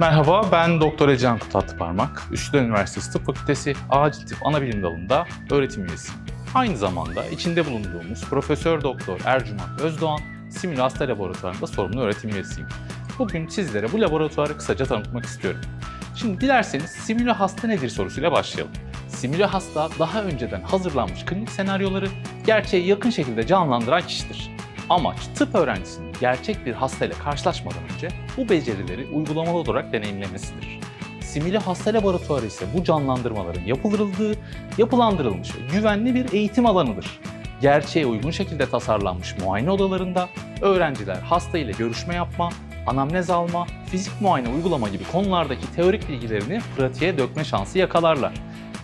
Merhaba, ben Doktor Ecehan Tatlıparmak. Üsküdar Üniversitesi Tıp Fakültesi Acil Tıp Anabilim Dalı'nda öğretim üyesiyim. Aynı zamanda içinde bulunduğumuz Profesör Doktor Ercüment Özdoğan Simüle Hasta Laboratuvarı'nda sorumlu öğretim üyesiyim. Bugün sizlere bu laboratuvarı kısaca tanıtmak istiyorum. Şimdi dilerseniz simüle hasta nedir sorusuyla başlayalım. Simüle hasta daha önceden hazırlanmış klinik senaryoları gerçeğe yakın şekilde canlandıran kişidir. Amaç tıp öğrencisinin gerçek bir hastayla karşılaşmadan önce bu becerileri uygulamalı olarak deneyimlemesidir. Simüle hasta laboratuvarı ise bu canlandırmaların yapıldığı, yapılandırılmış ve güvenli bir eğitim alanıdır. Gerçeğe uygun şekilde tasarlanmış muayene odalarında öğrenciler hasta ile görüşme yapma, anamnez alma, fizik muayene uygulama gibi konulardaki teorik bilgilerini pratiğe dökme şansı yakalarlar.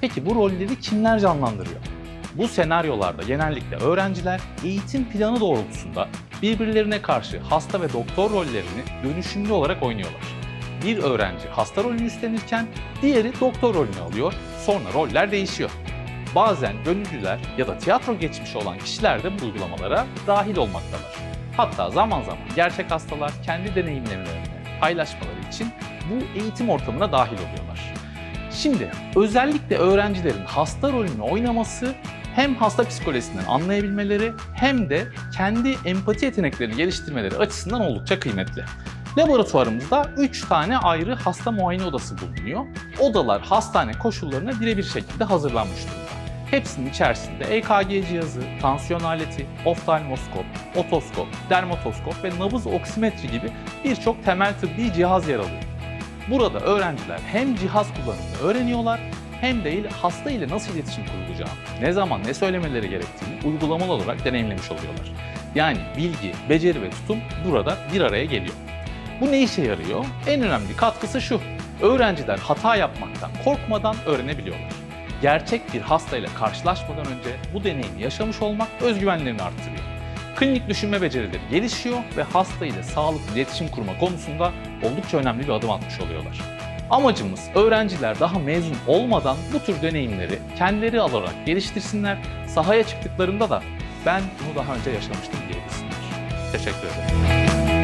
Peki bu rolleri kimler canlandırıyor? Bu senaryolarda genellikle öğrenciler eğitim planı doğrultusunda birbirlerine karşı hasta ve doktor rollerini dönüşümlü olarak oynuyorlar. Bir öğrenci hasta rolünü üstlenirken diğeri doktor rolünü alıyor, sonra roller değişiyor. Bazen gönüllüler ya da tiyatro geçmişi olan kişiler de bu uygulamalara dahil olmaktalar. Hatta zaman zaman gerçek hastalar kendi deneyimlemelerini paylaşmaları için bu eğitim ortamına dahil oluyorlar. Şimdi özellikle öğrencilerin hasta rolünü oynaması hem hasta psikolojisinden anlayabilmeleri hem de kendi empati yeteneklerini geliştirmeleri açısından oldukça kıymetli. Laboratuvarımızda 3 tane ayrı hasta muayene odası bulunuyor. Odalar hastane koşullarına birebir şekilde hazırlanmış durumda. Hepsinin içerisinde EKG cihazı, tansiyon aleti, oftalmoskop, otoskop, dermatoskop ve nabız oksimetri gibi birçok temel tıbbi cihaz yer alıyor. Burada öğrenciler hem cihaz kullanımını öğreniyorlar hem de hasta ile nasıl iletişim kurulacağını, ne zaman ne söylemeleri gerektiğini uygulamalı olarak deneyimlemiş oluyorlar. Yani bilgi, beceri ve tutum burada bir araya geliyor. Bu ne işe yarıyor? En önemli katkısı şu. Öğrenciler hata yapmaktan korkmadan öğrenebiliyorlar. Gerçek bir hastayla karşılaşmadan önce bu deneyimi yaşamış olmak özgüvenlerini arttırıyor. Klinik düşünme becerileri gelişiyor ve hasta ile sağlıklı iletişim kurma konusunda oldukça önemli bir adım atmış oluyorlar. Amacımız öğrenciler daha mezun olmadan bu tür deneyimleri kendileri alarak geliştirsinler. Sahaya çıktıklarında da ben bunu daha önce yaşamıştım diyebilsinler. Teşekkür ederim.